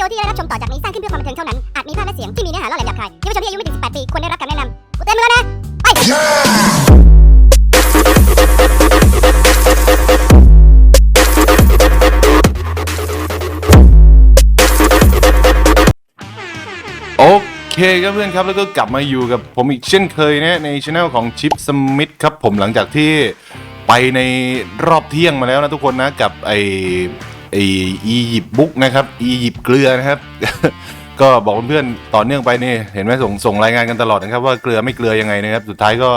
ดีโอที่ได้รับชมต่อจากนี้สร้างขึ้นเพื่อความบันเทิงเท่านั้น อาจมีภาพและเสียงที่มีเนื้อหาล่อแหลมหยาบคายเยาวชนที่อายุไม่ถึง 18 ปีควรได้รับคำแนะนำกูเต็มแล้วนะ ไป โอเคครับเพื่อนครับแล้วก็กลับมาอยู่กับผมอีกเช่นเคยนะในช anel ของชิปสมิธครับผมหลังจากที่ไปในรอบเที่ยงมาแล้วนะทุกคนนะกับไอ ไออียิปต์บุ๊กนะครับอียิปต์เกลือนะครับ ก็บอกเพื่อนๆต่อเนื่องไปนี่เห็นไหมส่งส่งรายงานกันตลอดนะครับว่าเกลือไม่เกลือยังไงนะครับ สุดท้ายก็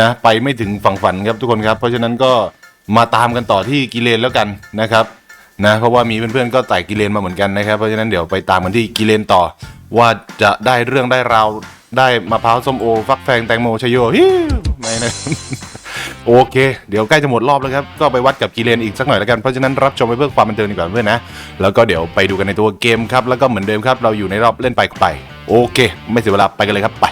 นะไปไม่ถึงฝั่งฝันครับทุกคนครับ เพราะฉะนั้นก็มาตามกันต่อที่กิเลนแล้วกันนะครับนะเพราะว่ามีเพื่อนๆก็ไต่กิเลนมาเหมือนกันนะครับ เพราะฉะนั้นเดี๋ยวไปตามกันที่กิเลนต่อ ว่าจะได้เรื่องได้ราวได้มะพร้าวส้มโอ ฟักแฟงแตงโมชโยฮิวไม่นะ โอเค เดี๋ยวใกล้จะหมดรอบแล้วครับ ก็ไปวัดกับกิเลนอีกสักหน่อยแล้วกัน เพราะฉะนั้นรับชมไปเพื่อความบันเทิงดีกว่าเพื่อนนะ แล้วก็เดี๋ยวไปดูกันในตัวเกมครับ แล้วก็เหมือนเดิมครับ เราอยู่ในรอบเล่นไปไป โอเค ไม่เสียเวลาไปกันเลยครับไป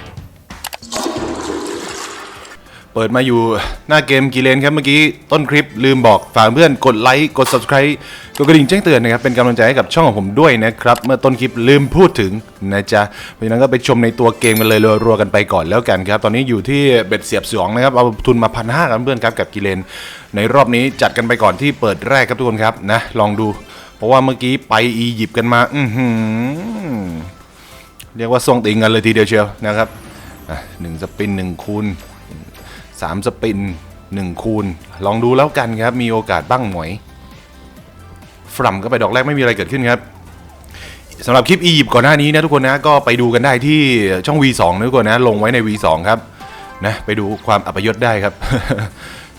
เปิดมาอยู่หน้าเกมกีเลนครับเมื่อกี้ต้นคลิปลืมบอกฝากเพื่อนกดไลค์กด subscribe กดกระดิ่งแจ้งเตือนนะครับเป็นกำลังใจให้กับช่องของผมด้วยนะครับเมื่อต้นคลิปลืมพูดถึงนะจ๊ะเพราะฉะนั้นก็ไปชมในตัวเกมกันเลยรัวๆกันไปก่อนแล้วกันครับ ตอนนี้อยู่ที่เบ็ดเสียบสองนะครับเอาทุนมาพันห้ากันเพื่อนครับกับกีเลน ในรอบนี้จัดกันไปก่อนที่เปิดแรกครับทุกคนครับนะลองดู เพราะว่าเมื่อกี้ไปอียิปต์กันมาอืเรียกว่าทรงติงกันเลยทีเดียวเชียวนะครับหนึ่งสปินหนึ่งคูณ สามสปินหนึ่งคูณ ลองดูแล้วกันครับ มีโอกาสบ้างหมวยฝรั่มก็ไปดอกแรกไม่มีอะไรเกิดขึ้นครับสำหรับคลิปอียิปต์ก่อนหน้านี้นะทุกคนนะก็ไปดูกันได้ที่ช่อง V2 นะทุกคนนะลงไว้ใน V2 ครับนะไปดูความอัปยศได้ครับ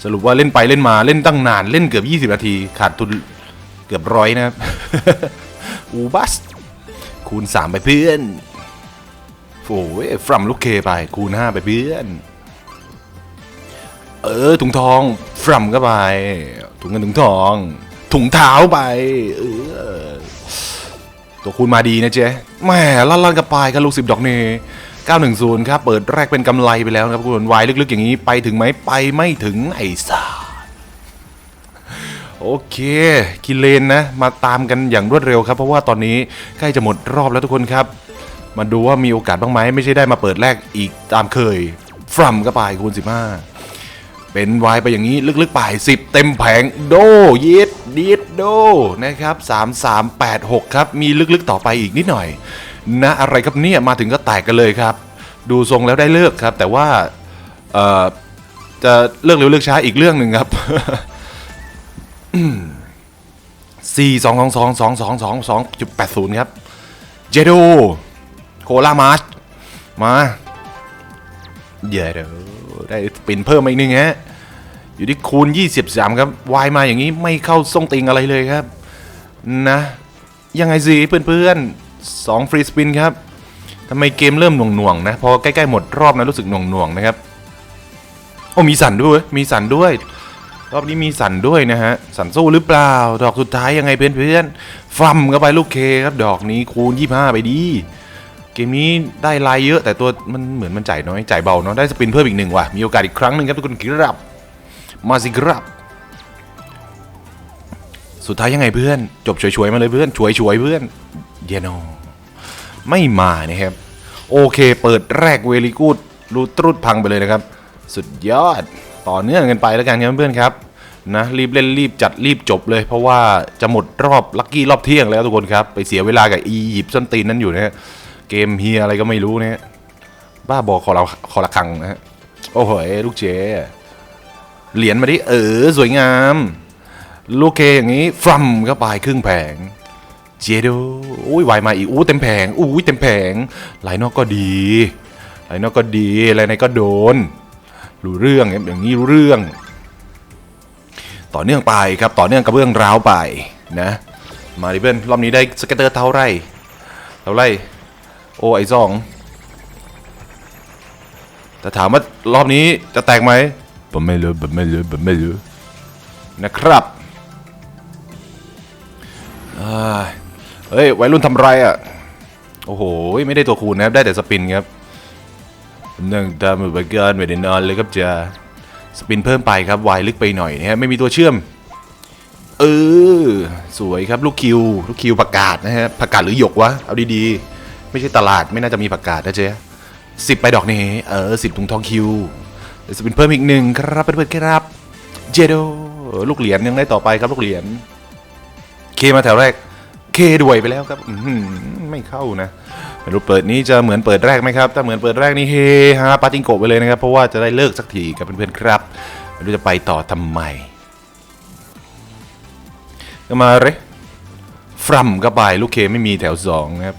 สรุปว่าเล่นไปเล่นมาเล่นตั้งนานเล่นเกือบ 20 นาที ขาดทุนเกือบร้อยนะครับ อูบัส คูณ 3 ไปเพื่อนโอ้ยฝรั่มลูกเคไปคูณ 5 ไปเพื่อน เออ ถุงทองฟรัมก็ไป ถุงเงินถุงทอง ถุงเท้าไป เออ ตัวคูณมาดีนะเจ๊แหม่ลั่นลั่นกับปายกันลูกสิบดอกเน่910 ครับ เปิดแรกเป็นกำไรไปแล้วนะครับคุณวายลึกๆ อย่างนี้ไปถึงไหมไปไม่ถึงไอ้สาโอเค กิเลนนะ มาตามกันอย่างรวดเร็วครับ เพราะว่าตอนนี้ใกล้จะหมดรอบแล้วทุกคนครับ มาดูว่ามีโอกาสบ้างไหมไม่ใช่ได้มาเปิดแรกอีกตามเคยฟรัมก็ไปคูณ15 เป็นวายไปอย่างนี้ลึกๆป่าย10 เต็มแผงโดย็ดดีดโดนะครับ 3386 ครับ มีลึกๆต่อไปอีกนิดหน่อยนะอะไรครับเนี่ยมาถึงก็แตกกันเลยครับ ดูทรงแล้วได้เลิกครับ แต่ว่าเอ่อจะเลิกเร็วเลิกช้าอีกเรื่องหนึ่งครับสี่สองสองสองสองสองสองสองจุดแปดศูนย์ครับ เจโดโคลามาร์ชมา เยวเดี๋ยวได้ปินเพิ่มอีกนึงฮะ อยู่ที่คูณ 23 ครับวายมาอย่างนี้ไม่เข้าทรงติงอะไรเลยครับ นะ ยังไงสิเพื่อนๆสองฟรีสปินครับทำไมเกมเริ่มหน่วงๆนะ พอใกล้ๆหมดรอบนะรู้สึกหน่วงๆนะครับ โอ้มีสันด้วยมีสันด้วย รอบนี้มีสันด้วยนะฮะ สันสู้หรือเปล่า ดอกสุดท้ายยังไงเพื่อนๆฟัมเข้าไปลูกเคครับ ดอกนี้คูณ 25 ไปดีเกมนี้ได้ลายเยอะแต่ตัวมันเหมือนมันจ่ายน้อยจ่ายเบาเนาะได้สปินเพิ่มอีกหนึ่งว่ะมีโอกาสอีกครั้งหนึ่งครับทุกคนครับ มาสิครับ สุดท้ายยังไงเพื่อน จบช่วยๆมาเลยเพื่อนช่วยๆเพื่อนเยโนไม่มานะครับ โอเค เปิดแรกเวลีกูดรูตรุดพังไปเลยนะครับ สุดยอดต่อเนื่องกันไปแล้วกันครับเพื่อนๆครับนะรีบเล่นรีบจัดรีบจบเลย เพราะว่าจะหมดรอบลัคกี้รอบเที่ยงแล้วทุกคนครับ ไปเสียเวลากับอียิปต์ส้นตีนนั้นอยู่นะฮะเกมเฮียอะไรก็ไม่รู้นะฮะบ้าบอขอเราขอละคังนะฮะโอ้โหลูกเจ เหรียญมาดิเออสวยงาม ลูกเคอย่างนี้ฟรัมก็ไปครึ่งแผง เจโดอุ้ยวายมาอีกอู้เต็มแผงอู้เต็มแผงไหลนอกก็ดีไหลนอกก็ดีอะไรในก็โดน รู้เรื่องอย่างนี้รู้เรื่อง ต่อเนื่องไปครับต่อเนื่องกับเรื่องราวไปนะมาดิเพื่อนรอบนี้ได้สเก็ตเตอร์เท่าไรเท่าไรโอ้ไอสองแต่ถามว่ารอบนี้จะแตกไหม ผมไม่รู้ผมไม่รู้ผมไม่รู้นะครับเฮ้ยวัยรุ่นทำไรอะ โอ้โห ไม่ได้ตัวคูณนะครับ ได้แต่สปินครับนั่งตามอุปกรณ์ไม่ได้นอนเลยครับจะสปินเพิ่มไปครับวายลึกไปหน่อยนะฮะไม่มีตัวเชื่อม เออ สวยครับลูกคิว ลูกคิวผักกาดนะฮะผักกาดหรือหยกวะ เอาดีๆ ไม่ใช่ตลาดไม่น่าจะมีผักกาดนะเจ๊สิบไปดอกนี้ เออสิบถุงทองคิว เดี๋ยวจะเป็นเพิ่มอีกหนึ่งครับเพื่อนๆครับ เจโดลูกเหรียญยังได้ต่อไปครับลูกเหรียญเคมาแถวแรกเคด้วยไปแล้วครับไม่เข้านะไม่รู้เปิดนี้จะเหมือนเปิดแรกไหมครับ ถ้าเหมือนเปิดแรกนี่เฮฮาปาติงโกไปเลยนะครับ เพราะว่าจะได้เลิกสักทีกับเพื่อนๆครับไม่รู้จะไปต่อทำไมก็มาเรฟรัมก็ไปลูกเคไม่มีแถวสองนะครับ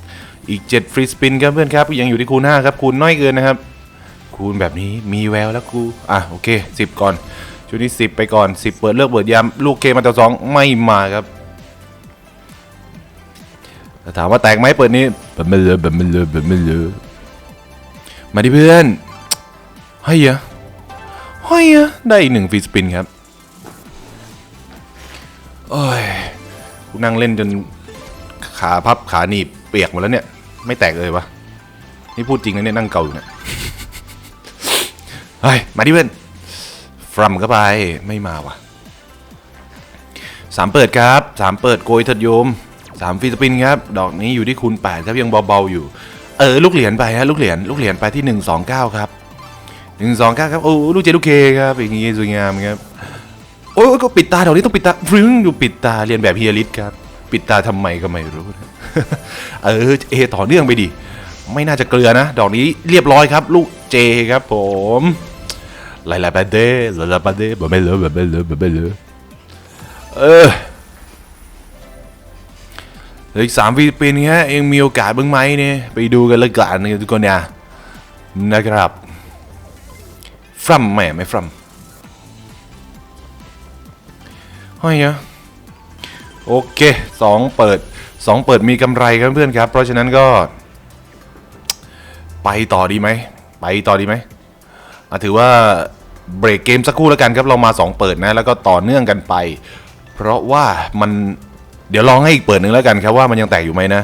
อีก 7 ฟรีสปินครับเพื่อนครับยังอยู่ที่คูณ5ครับคูณน้อยเกินนะครับ คูณแบบนี้มีแววแล้วกู อะ โอเค 10 ก่อน ชุดนี้ 10 ไปก่อน 10 เปิดเลือกเปิดยามลูกเคมาแถวสองไม่มาครับถามว่าแตกไหมเปิดนี้แบบไม่เลยแบบไม่เลยแบบไม่เลยมาดิเพื่อนให้ยอะให้ยอะได้อีกหนึ่งฟรีสปินครับโอ้ยกูนั่งเล่นจนขาพับขาหนีบเปียกหมดแล้วเนี่ย ไม่แตกเลยวะนี่พูดจริงนะเนี่ยนั่งเกาอยู่เนี่ย เฮ้ย มาดิเพื่อนฟรัมเข้าไปไม่มาวะสามเปิดครับสามเปิดโกยเถิดโยมสามฟีสปินครับ ดอกนี้อยู่ที่คูณแปดครับยังเบาๆอยู่ เออ ลูกเหรียญไปฮะลูกเหรียญลูกเหรียญไปที่หนึ่งสองเก้าครับหนึ่งสองเก้าครับ โอ้ลูกเจลูกเคครับอย่างงี้สวยงามครับ โอ้ก็ปิดตาดี๋ยวนี้ต้องปิดตาฟรึ้งอยู่ปิดตาเรียนแบบเฮียริสครับ ปิดตาทำไมก็ไม่รู้ เออเอต่อเนื่องไปดิไม่น่าจะเกลือนะ ดอกนี้เรียบร้อยครับ ลูกเจครับผม ลายลาบาเดลายลาบาเดบบไม่เลอะแบบไม่เลอะแบบไม่เลอะเออเหลืออีกสามฟีป็นฮะเองมีโอกาสบ้างไหมเนี่ย ไปดูกันเลยกันนะทุกคนเนี่ยนะครับฟรัมแหม่ไม่ฟรัมห้อยอะโอเคสองเปิดสองเปิดมีกำไรครับเพื่อนครับ เพราะฉะนั้นก็ ไปต่อดีไหม ไปต่อดีไหมถือว่า เบรกเกมสักครู่แล้วกันครับเรามา 2 เปิดนะแล้วก็ต่อเนื่องกันไป เพราะว่ามันเดี๋ยวลองให้อีกเปิดหนึ่งแล้วกันครับว่ามันยังแตกอยู่ไหมนะ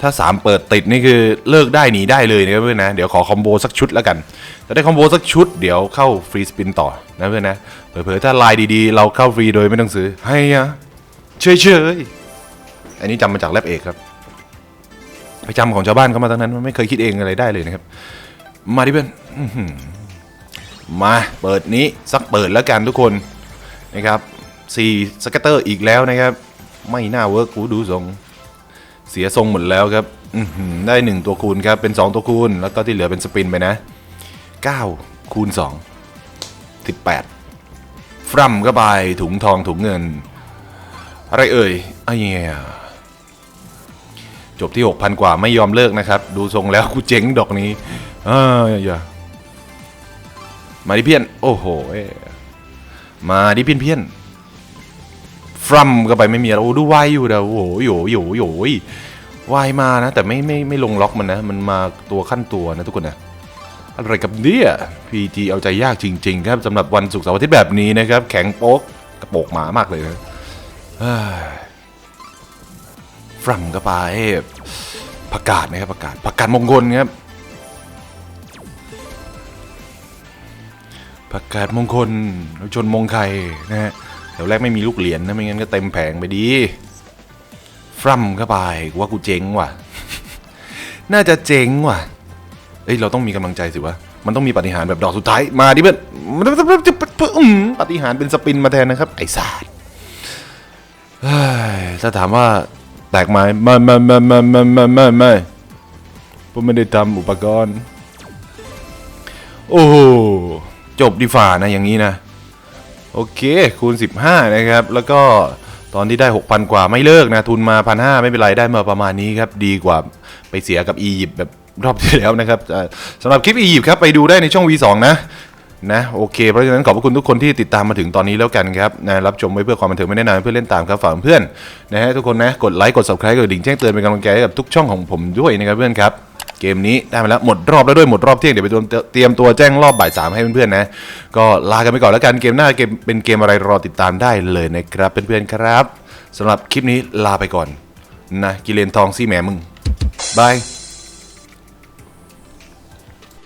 ถ้า 3 เปิดติดนี่คือเลิกได้หนีได้เลยนะเพื่อนนะเดี๋ยวขอคอมโบสักชุดแล้วกันถ้าได้คอมโบสักชุดเดี๋ยวเข้าฟรีสปินต่อนะเพื่อนนะเผลอๆถ้าลายดีๆ เราเข้าฟรีโดยไม่ต้องซื้อให้อะเฉยๆอันนี้จำมาจากแรปเอกครับไปจำของชาวบ้านเขามาทั้งนั้นมันไม่เคยคิดเองอะไรได้เลยนะครับ มาดิเพื่อน มาเปิดนี้สักเปิดแล้วกันทุกคนนะครับสี่สเกตเตอร์อีกแล้วนะครับ ไม่น่าเวิร์กกูดูทรง เสียทรงหมดแล้วครับได้หนึ่งตัวคูณครับ เป็น2ตัวคูณ แล้วก็ที่เหลือเป็นสปินไปนะ9คูณ2 18ฟรัมก็ไปถุงทองถุงเงิน อะไรเอ่ยไอ้เหี้ยจบที่ 6,000 กว่าไม่ยอมเลิกนะครับ ดูทรงแล้วกูเจ๊งดอกนี้ เอ้ยอย่า มาดิเพี้ยน โอ้โหเอ้ยมาดิเพี้ยนเพี้ยนฟรัมก็ไปไม่มีอะไรโอ้ดูวายอยู่เด้อโอ้โหโยโยโยวายมานะ แต่ไม่ไม่ไม่ลงล็อกมันนะ มันมาตัวขั้นตัวนะทุกคนนะอะไรกับเนี่ยพีจีเอาใจยากจริง ๆ ครับสำหรับวันศุกร์เสาร์อาทิตย์แบบนี้นะครับ แข็งโป๊กกระโปกหมามากเลยนะฟรัมก็ไปประกาศนะครับประกาศประกาศมงคลครับ ประกาศมงคลชนมงไข่นะฮะเดี๋ยวแรกไม่มีลูกเหรียญนะไม่งั้นก็เต็มแผงไปดีฟรัมเข้าไปว่ากูเจ๊งว่ะ น่าจะเจ๊งว่ะเอ้ยเราต้องมีกำลังใจสิวะมันต้องมีปฏิหารแบบดอกสุดท้ายมาดิเพื่อนปฏิหารเป็นสปินมาแทนนะครับ ไอ้สาดถ้าถามว่าแตกไหมไม่ไม่ไม่ไม่ไม่ไม่ไม่ไม่ผมไม่ได้ทำอุปกรณ์ โอ้ จบดีฝ่านะอย่างนี้นะ โอเคคูณ 15 นะครับ แล้วก็ตอนที่ได้ 6,000 กว่าไม่เลิกนะ ทุนมาพันหไม่เป็นไร ได้มาประมาณนี้ครับ ดีกว่าไปเสียกับอียิปต์แบบรอบที่แล้วนะครับสำหรับคลิปอียิปต์ครับ ไปดูได้ในช่อง V2 นะนะโอเค เพราะฉะนั้นขอบพระคุณทุกคนที่ติดตามมาถึงตอนนี้แล้วกันครับนะรับชมไว้เพื่อความบันเทิงไม่ได้นานเพื่อเล่นตามครับฝากเพื่อนนะฮะทุกคนนะกดไลค์กด subscribe กดดิ่งแจ้งเตือนเป็นกำลังใจให้กับทุกช่องของผมด้วยนะครับเพื่อนครับ เกมนี้ได้มาแล้วหมดรอบแล้วด้วยหมดรอบเที่ยงเดี๋ยวไปเตรียมตัวแจ้งรอบบ่ายสามให้เพื่อนๆนะ ก็ลากันไปก่อนแล้วกันเกมหน้าเกมเป็นเกมอะไรรอติดตามได้เลยนะครับเพื่อนๆครับสำหรับคลิปนี้ลาไปก่อนนะกิเลนทองซี่แหมมึงบาย